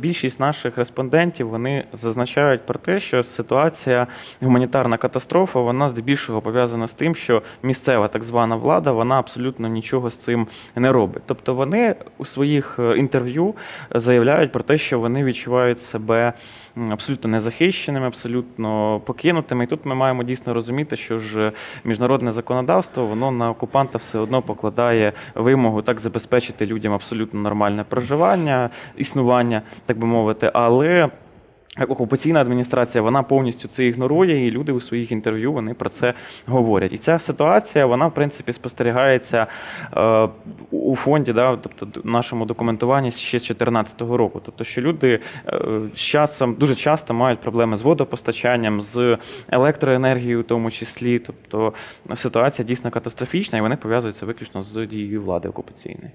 Більшість наших респондентів вони зазначають про те, що ситуація гуманітарна катастрофа вона здебільшого пов'язана з тим, що місцева так звана влада вона абсолютно нічого з цим не робить. Тобто вони у своїх е, інтерв'ю заявляють про те, що вони відчувають себе абсолютно незахищеними, абсолютно покинутими. І тут ми маємо дійсно розуміти, що ж міжнародне законодавство воно на окупанта все одно покладає вимогу так забезпечити людям абсолютно нормальне проживання, існування, так би мовити, але. Окупаційна адміністрація вона повністю це ігнорує, і люди у своїх інтерв'ю вони про це говорять. І ця ситуація, вона в принципі спостерігається е, у фонді, да, тобто нашому документуванні ще з 2014 року. Тобто, що люди е, з часом дуже часто мають проблеми з водопостачанням, з електроенергією, в тому числі. Тобто ситуація дійсно катастрофічна, і вони пов'язуються виключно з дією влади окупаційної.